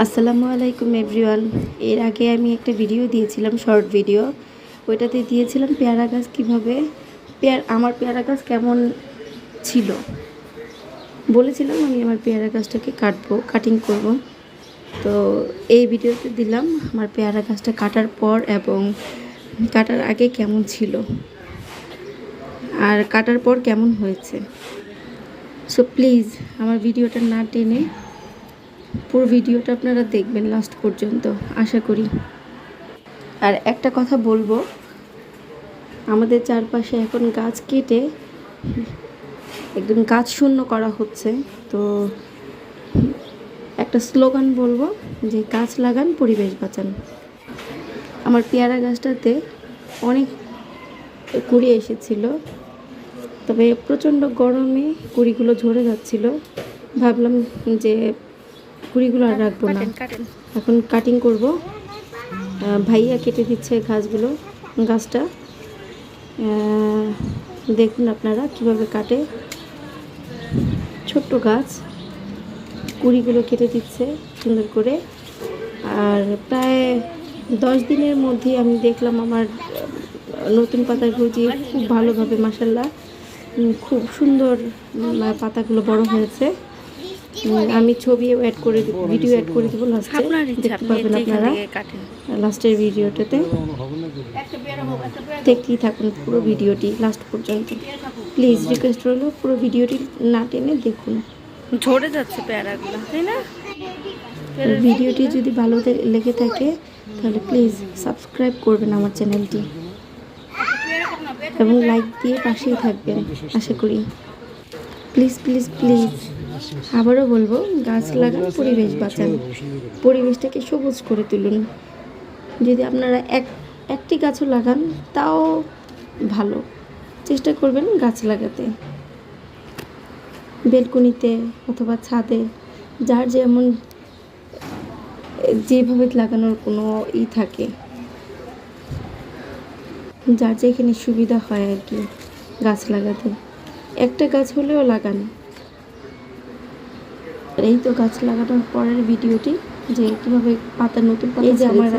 আসসালামু আলাইকুম এভরিওয়ান। এর আগে আমি একটা ভিডিও দিয়েছিলাম, শর্ট ভিডিও। ওইটাতে দিয়েছিলাম পেয়ারা গাছ কীভাবে, পেয়ার, আমার পেয়ারা গাছ কেমন ছিল। বলেছিলাম আমি আমার পেয়ারা গাছটাকে কাটবো কাটিং করব। তো এই ভিডিওতে দিলাম আমার পেয়ারা গাছটা কাটার পর এবং কাটার আগে কেমন ছিল আর কাটার পর কেমন হয়েছে। সো প্লিজ আমার ভিডিওটা না টেনে পুরো ভিডিওটা আপনারা দেখবেন লাস্ট পর্যন্ত, আশা করি। আর একটা কথা বলব, আমাদের চারপাশে এখন গাছ কেটে একদম গাছ শূন্য করা হচ্ছে, তো একটা স্লোগান বলব যে গাছ লাগান, পরিবেশ বাঁচান। আমার পেয়ারা গাছটাতে অনেক কুড়ি এসেছিল, তবে প্রচণ্ড গরমে কুড়িগুলো ঝরে যাচ্ছিল। ভাবলাম যে কুড়িগুলো আর রাখব না। এখন কাটিং করব। ভাইয়া কেটে দিচ্ছে ঘাসগুলো গাছটা। দেখুন আপনারা কীভাবে কাটে। ছোট্ট গাছ। কুড়িগুলো কেটে দিচ্ছে সুন্দর করে। আর প্রায় দশ দিনের মধ্যে আমি দেখলাম আমার নতুন পাতা গজিয়ে খুব ভালোভাবে মাসাল্লাহ খুব সুন্দর পাতাগুলো বড় হয়েছে। আমি ছবিও অ্যাড করে দিব ভিডিও অ্যাড করে দেবো লাস্টে আপনার দেখতে পাবেন আপনারা। লাস্টের ভিডিওটাতে দেখতেই থাকুন পুরো ভিডিওটি লাস্ট পর্যন্ত। প্লিজ রিকোয়েস্ট রইল পুরো ভিডিওটি না টেনে দেখুন। ঝরে যাচ্ছে পেয়ারাগুলো তাই না? ভিডিওটি যদি ভালো লেগে থাকে তাহলে প্লিজ সাবস্ক্রাইব করবেন আমার চ্যানেলটি এবং লাইক দিয়ে পাশেই থাকবেন আশা করি। প্লিজ প্লিজ প্লিজ আবারও বলব গাছ লাগান পরিবেশ বাঁচান। পরিবেশটাকে সবুজ করে তুলুন। যদি আপনারা এক একটি গাছও লাগান তাও ভালো। চেষ্টা করবেন গাছ লাগাতে। বেলকনিতে অথবা ছাদে যার যেমন যেভাবে লাগানোর কোনো ই থাকে। যার যেখানে সুবিধা হয় আর কি গাছ লাগাতে। একটা গাছ হলেও লাগান। এই তো গাছ লাগানোর পরের ভিডিওটি যে কীভাবে পাতা নতুন এই যে আমার